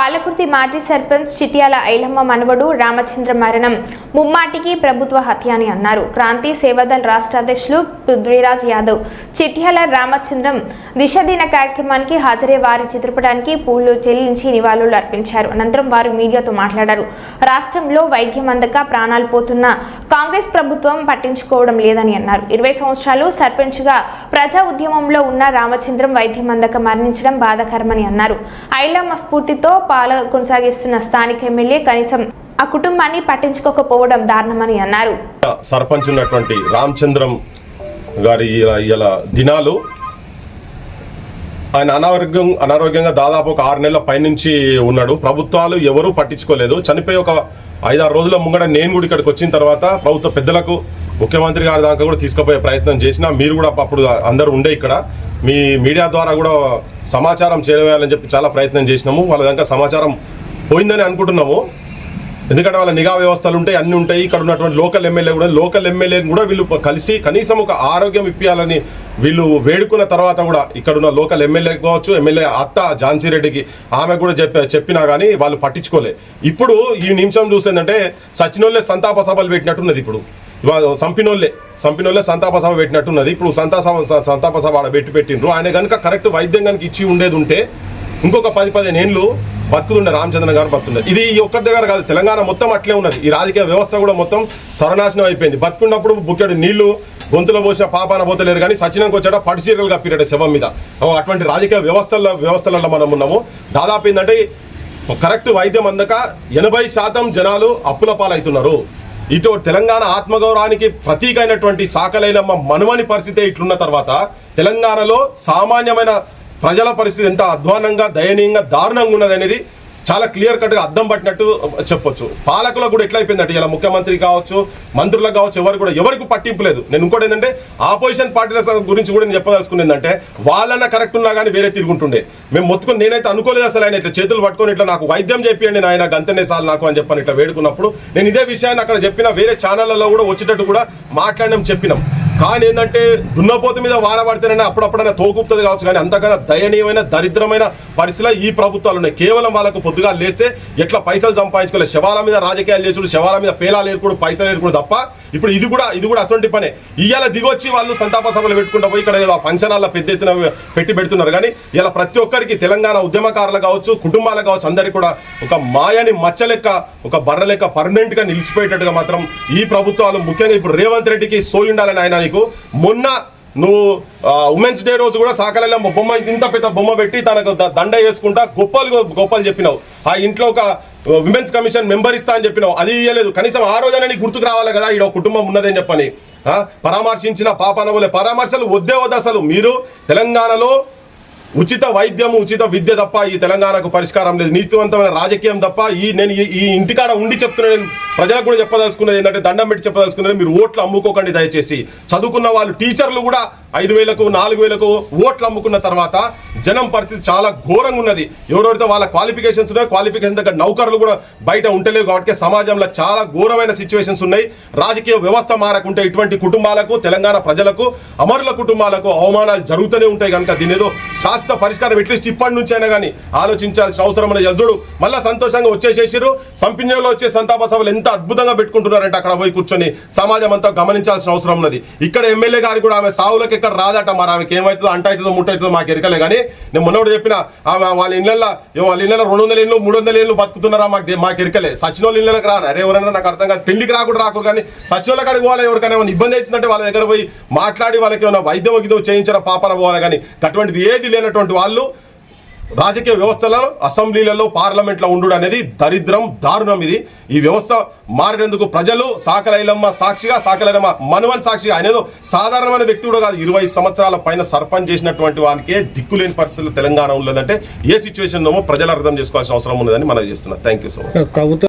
పాలకుర్తి మాజీ సర్పంచ్ చిట్యాల ఐలమ్మ మనవడు రామచంద్ర మరణం. ముమ్మాటికి ప్రభుత్వ హత్య అని అన్నారు. క్రాంతి సేవాదళ్ రాష్ట్ర అధ్యక్షులు పృథ్వీరాజ్ యాదవ్. చిట్యాల రామచంద్రం దిశ దిన కార్యక్రమానికి హాజరై వారి చిత్రపటానికి పూలు చెల్లించి నివాళులు అర్పించారు. అనంతరం వారు మీడియాతో మాట్లాడారు. రాష్ట్రంలో వైద్యం అందక ప్రాణాలు పోతున్న కాంగ్రెస్ ప్రభుత్వం పట్టించుకోవడం లేదని అన్నారు. ఇరవై సంవత్సరాలు సర్పంచ్గా ప్రజా ఉద్యమంలో ఉన్న రామచంద్రం వైద్యం అందక మరణించడం బాధాకరమని అన్నారు. ఐలమ్మ స్ఫూర్తితో పాల కొనసాగిస్తున్న స్థానిక ఎమ్మెల్యే కనీసం ఆ కుటుంబాన్ని పట్టించుకోకపోవడం దారుణమని అన్నారు. సర్పంచ్ ఉన్నటువంటి రామచంద్రం గారి ఇలా- దినాలు ఆయన అనారోగ్యం అనారోగ్యంగా దాదాపు ఒక ఆరు నెలల పైనుంచి ఉన్నాడు. ప్రభుత్వాలు ఎవరూ పట్టించుకోలేదు. చనిపోయి ఒక ఐదారు రోజుల ముంగడ నేను కూడా ఇక్కడికి వచ్చిన తర్వాత ప్రభుత్వ పెద్దలకు ముఖ్యమంత్రి గారి దాకా కూడా తీసుకుపోయే ప్రయత్నం చేసినా మీరు కూడా అప్పుడు అందరూ ఉండే ఇక్కడ. మీ మీడియా ద్వారా కూడా సమాచారం చేరవేయాలని చెప్పి చాలా ప్రయత్నం చేసినాము. వాళ్ళ దాకా సమాచారం పోయిందని అనుకుంటున్నాము. ఎందుకంటే వాళ్ళ నిఘా వ్యవస్థలు ఉంటాయి అన్నీ ఉంటాయి. ఇక్కడ ఉన్నటువంటి లోకల్ ఎమ్మెల్యే కూడా లోకల్ ఎమ్మెల్యేని కూడా వీళ్ళు కలిసి కనీసం ఒక ఆరోగ్యం ఇప్పించాలని వీళ్ళు వేడుకున్న తర్వాత కూడా ఇక్కడ ఉన్న లోకల్ ఎమ్మెల్యే కావచ్చు ఎమ్మెల్యే అత్త ఝాన్సీ రెడ్డికి ఆమె కూడా చెప్ప చెప్పినా కానీ వాళ్ళు పట్టించుకోలే. ఇప్పుడు ఈ నిమిషం చూసేందంటే సచినోళ్ళే సంతాప సభలు పెట్టినట్టున్నది ఇప్పుడు. ఇవాళ సంపినోళ్ళే సంపినోళ్ళే సంతాప సభ పెట్టినట్టున్నది. ఇప్పుడు సంతాప సభ సంతాప సభ ఆడ పెట్టి పెట్టిండ్రు. ఆయన కనుక కరెక్ట్ వైద్యం కనుక ఇచ్చి ఉండేది ఉంటే ఇంకొక పది పదిహేను ఏళ్ళు బతుకుతుండే రామచంద్రన్ గారు బతుకుండే ఇది ఈ ఒక్కరి దగ్గర కాదు తెలంగాణ మొత్తం అట్లే ఉన్నది. ఈ రాజకీయ వ్యవస్థ కూడా మొత్తం సర్వనాశనం అయిపోయింది. బతుకున్నప్పుడు బుక్కెడు నీళ్ళు గొంతులో పోసిన పాపాన పోతలేరు కానీ సచినంకి వచ్చాడ పట్టు చీరలు కప్పిరట శవం మీద. అటువంటి రాజకీయ వ్యవస్థల వ్యవస్థలలో మనం ఉన్నాము. దాదాపు ఏంటంటే కరెక్ట్ వైద్యం అందక ఎనభై శాతం జనాలు అప్పుల పాలవుతున్నారు. ఇటు తెలంగాణ ఆత్మగౌరవానికి ప్రతీక అయినటువంటి సాకలైనమ్మ మనుమని పరిస్థితి ఇట్లున్న తర్వాత తెలంగాణలో సామాన్యమైన ప్రజల పరిస్థితి ఎంత అధ్వానంగా దయనీయంగా దారుణంగా ఉన్నది అనేది చాలా క్లియర్ కట్గా అద్దం పట్టినట్టు చెప్పొచ్చు. పాలకులకు కూడా ఎట్లయిపోయిందంటే ఇలా ముఖ్యమంత్రి కావచ్చు మంత్రులకు కావచ్చు ఎవరు కూడా ఎవరికి పట్టింపు లేదు. నేను ఇంకోటి ఏంటంటే ఆపోజిషన్ పార్టీల గురించి కూడా నేను చెప్పదలుచుకునేందంటే వాళ్ళన్న కరెక్ట్ ఉన్నా కానీ వేరే తిరుగుంటుండే. మేము మొత్తుకుని నేనైతే అనుకోలేదు అసలు ఆయన ఇట్లా చేతులు పట్టుకొని ఇట్లా నాకు వైద్యం చెప్పియండి నాయన గంతనే సార్లు నాకు అని చెప్పని ఇట్లా వేడుకున్నప్పుడు నేను ఇదే విషయాన్ని అక్కడ చెప్పిన వేరే ఛానళ్ళలో కూడా వచ్చేటట్టు కూడా మాట్లాడడం చెప్పినాం. కానీ ఏంటంటే దున్నపోతు మీద వాన పడితేనే అప్పుడప్పుడైనా తోకుపుతుంది కావచ్చు కానీ అంతకన్నా దయనీయమైన దరిద్రమైన పరిస్థితిలో ఈ ప్రభుత్వాలు ఉన్నాయి. కేవలం వాళ్ళకు పొద్దుగా లేస్తే ఎట్లా పైసలు సంపాదించుకోలేదు శవాల మీద రాజకీయాలు చేసుడు శవాల మీద పేలాలు ఏర్పడు పైసలు ఏర్పడు తప్ప ఇప్పుడు ఇది కూడా ఇది కూడా అసొంటి పనే. ఇవాళ దిగొచ్చి వాళ్ళు సంతాప సభలు పెట్టుకుంటూ పోయి ఇక్కడ ఏదో ఫంక్షన్ హాల్లో పెద్ద ఎత్తున పెట్టి పెడుతున్నారు. కానీ ఇలా ప్రతి ఒక్కరికి తెలంగాణ ఉద్యమకారులు కావచ్చు కుటుంబాలు కావచ్చు అందరికీ కూడా ఒక మాయని మచ్చ లెక్క ఒక బర్ర లెక్క పర్మనెంట్గా నిలిచిపోయేటట్టుగా మాత్రం ఈ ప్రభుత్వాలు ముఖ్యంగా ఇప్పుడు రేవంత్ రెడ్డికి సోయి ఉండాలని ఆయన నీకు. మొన్న నువ్వు ఉమెన్స్ డే రోజు కూడా సాకలలో బొమ్మ ఇంత పెద్ద బొమ్మ పెట్టి తనకు దండ వేసుకుంటా గొప్పలు గొప్పలు చెప్పినావు. ఆ ఇంట్లో ఒక విమెన్స్ కమిషన్ మెంబర్ ఇస్తా అని చెప్పినావు. అది ఇయ్యలేదు. కనీసం ఆ రోజైనా నీకు గుర్తుకు రావాలి కదా ఈడ కుటుంబం ఉన్నదని చెప్పని. పరామర్శించిన పాప అనవలే పరామర్శలు వద్దే వద్దు అసలు. మీరు తెలంగాణలో ఉచిత వైద్యం ఉచిత విద్య తప్ప ఈ తెలంగాణకు పరిష్కారం లేదు. నీతివంతమైన రాజకీయం తప్ప ఈ నేను ఈ- ఈ ఇంటికాడ ఉండి చెప్తున్నా నేను ప్రజలకు కూడా చెప్పదలుచుకున్నది ఏంటంటే దండం పెట్టి చెప్పదలుచుకున్నది మీరు ఓట్లు అమ్ముకోకండి దయచేసి. చదువుకున్న వాళ్ళు టీచర్లు కూడా ఐదు వేలకు నాలుగు వేలకు ఓట్లు అమ్ముకున్న తర్వాత జనం పరిస్థితి చాలా ఘోరంగా ఉన్నది. ఎవరెవరితో వాళ్ళ క్వాలిఫికేషన్స్ ఉన్నాయో క్వాలిఫికేషన్ దగ్గర నౌకర్లు కూడా బయట ఉండలేవు కాబట్టి సమాజంలో చాలా ఘోరమైన సిచ్యువేషన్స్ ఉన్నాయి. రాజకీయ వ్యవస్థ మారకుంటే ఇటువంటి కుటుంబాలకు తెలంగాణ ప్రజలకు అమరుల కుటుంబాలకు అవమానాలు జరుగుతూనే ఉంటాయి కనుక దీని ఏదో శాశ్వత పరిష్కారం ఎట్లీస్ట్ ఇప్పటి నుంచి అయినా కానీ ఆలోచించాల్సిన అవసరం అనేది చూడు మళ్ళీ సంతోషంగా వచ్చేసేసారు సంపిన్యంలో వచ్చే సంతాప సభలు ఎంత అద్భుతంగా పెట్టుకుంటున్నారంటే అక్కడ పోయి కూర్చొని సమాజం అంతా గమనించాల్సిన అవసరం ఉన్నది. ఇక్కడ ఎమ్మెల్యే గారు కూడా ఆమె సావులకి ఇక్కడ రాదట మరి ఆమెకి ఏమవుతుందో అంట అవుతుందో ముట్ట అవుతుందో మాకు ఎరకలే కానీ నేను మొన్న కూడా చెప్పిన ఆమె వాళ్ళ ఇళ్ళల్లో వాళ్ళ ఇళ్ళలో రెండు వందల ఇళ్ళు మూడు వందల ఇళ్ళు బతుకుతున్నారా మాకు మాకు ఎరకలే. సచినోళ్ళ ఇళ్ళకి రాను. అరే ఎవరైనా నాకు అర్థం కాదు. పెళ్ళికి రాకుండా రాకూడదు కానీ సచినోళ్ళ కాడికి పోవాలి ఎవరికైనా? ఏమైనా ఇబ్బంది అవుతుందంటే వాళ్ళ దగ్గర పోయి మాట్లాడి వాళ్ళకి ఏమైనా వైద్యం గిద్యం చేయించిన పాపన పోవాలి కానీ అటువంటిది ఏది లేనటువంటి వాళ్ళు రాజకీయ వ్యవస్థలో అసెంబ్లీలలో పార్లమెంట్లో ఉండు అనేది దరిద్రం దారుణం ఇది. ఈ వ్యవస్థ మారినందుకు ప్రజలు సాకలైలమ్మ సాక్షిగా సాకలైలమ్మ మనువన్ సాక్షిగా ఆయన ఏదో సాధారణమైన వ్యక్తి కూడా కాదు. ఇరవై సంవత్సరాల పైన సర్పంచ్ చేసినటువంటి వానికే దిక్కులేని పరిస్థితులు తెలంగాణ ఉన్నదంటే ఏ సిచ్యువేషన్ ప్రజలు అర్థం చేసుకోవాల్సిన అవసరం ఉన్నదని మనం చేస్తున్నాం థ్యాంక్ యూ సో మచ్ ప్రభుత్వం